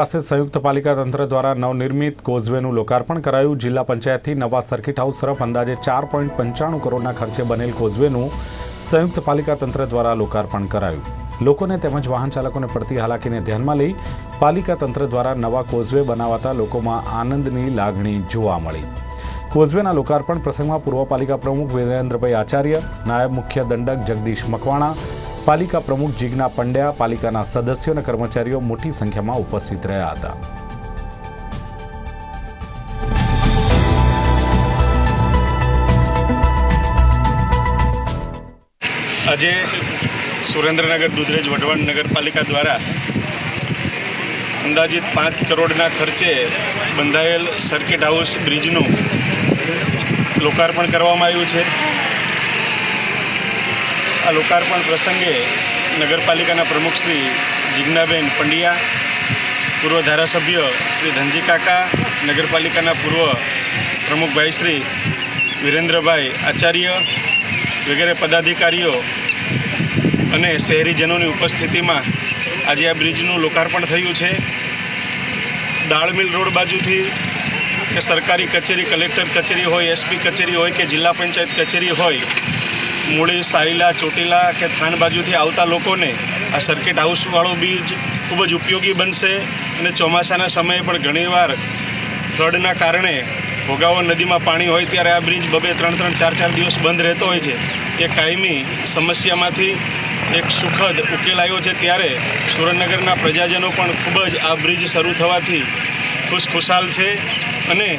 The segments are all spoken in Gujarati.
પાસે સંયુક્ત પાલિકા તંત્ર દ્વારા નવનિર્મિત કોઝવેનું લોકાર્પણ કરાયું. જિલ્લા પંચાયતથી નવા સર્કિટ હાઉસ તરફ અંદાજે ચાર પોઈન્ટ પંચાણું કરોડના ખર્ચે બનેલ કોઝવેનું સંયુક્ત પાલિકા તંત્ર દ્વારા લોકાર્પણ કરાયું. લોકોને તેમજ વાહન ચાલકોને પડતી હાલાકીને ધ્યાનમાં લઈ પાલિકા તંત્ર દ્વારા નવા કોઝવે બનાવાતા લોકોમાં આનંદની લાગણી જોવા મળી. કોઝવેના લોકાર્પણ પ્રસંગમાં પૂર્વ પાલિકા પ્રમુખ વિરેન્દ્રભાઈ આચાર્ય, નાયબ મુખ્ય દંડક જગદીશ મકવાણા પાલિકા પ્રમુખ જીજ્ઞા પંડ્યા પાલિકાના સદસ્યો અને કર્મચારીઓ મોટી સંખ્યામાં ઉપસ્થિત રહ્યા હતા. આજે સુરેન્દ્રનગર દુધરેજ વઢવાણ નગરપાલિકા દ્વારા અંદાજિત પાંચ કરોડના ખર્ચે બંધાયેલ સર્કિટ હાઉસ બ્રિજનું લોકાર્પણ કરવામાં આવ્યું છે. આ લોકાર્પણ પ્રસંગે નગરપાલિકાના પ્રમુખ શ્રી જિજ્ઞાબેન પંડ્યા, પૂર્વ ધારાસભ્ય શ્રી ધનજી કાકા, નગરપાલિકાના પૂર્વ પ્રમુખભાઈ શ્રી વિરેન્દ્રભાઈ આચાર્ય વગેરે પદાધિકારીઓ અને શહેરીજનોની ઉપસ્થિતિમાં આજે આ બ્રિજનું લોકાર્પણ થયું છે. દાળમિલ રોડ બાજુથી કે સરકારી કચેરી, કલેક્ટર કચેરી હોય, એસપી કચેરી હોય કે જિલ્લા પંચાયત કચેરી હોય મૂળી સાયલા, ચોટીલા કે થાન બાજુથી આવતા લોકોને આ સર્કિટ હાઉસવાળો બ્રિજ ખૂબ જ ઉપયોગી બનશે અને ચોમાસાના સમયે પણ ઘણીવાર ફ્લડના કારણે ભોગાવો નદીમાં પાણી હોય ત્યારે આ બ્રિજ બબે ત્રણ ત્રણ ચાર ચાર દિવસ બંધ રહેતો હોય છે. એ કાયમી સમસ્યામાંથી એક સુખદ ઉકેલ આવ્યો છે ત્યારે સુરેન્દ્રનગરના પ્રજાજનો પણ ખૂબ જ આ બ્રિજ શરૂ થવાથી ખુશખુશાલ છે અને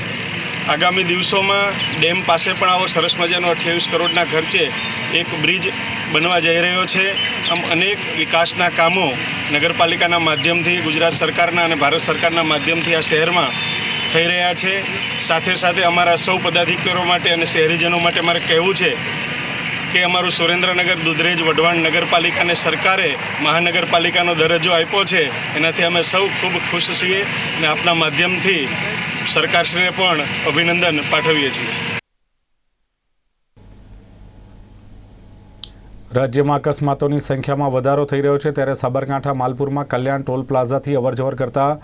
આગામી દિવસોમાં ડેમ પાસે પણ આવો સરસ મજાનો અઠ્યાવીસ કરોડના ખર્ચે એક બ્રિજ બનવા જઈ રહ્યો છે. આમ અનેક વિકાસના કામો નગરપાલિકાના માધ્યમથી, ગુજરાત સરકારના અને ભારત સરકારના માધ્યમથી આ શહેરમાં થઈ રહ્યા છે. સાથે સાથે અમારા સૌ પદાધિકારીઓ માટે અને શહેરીજનો માટે મારે કહેવું છે કે અમારું સુરેન્દ્રનગર, દુધરેજ, વઢવાણ નગરપાલિકાને સરકારે મહાનગરપાલિકાનો દરજ્જો આપ્યો છે. એનાથી અમે સૌ ખૂબ ખુશ છીએ અને આપના માધ્યમથી સરકારશ્રીને પણ અભિનંદન પાઠવીએ છીએ. રાજ્યમાં અકસ્માતોની સંખ્યામાં વધારો થઈ રહ્યો છે, ત્યારે સાબરકાંઠા, માલપુરમાં, કલ્યાણ ટોલ પ્લાઝાથી અવરજવર કરતા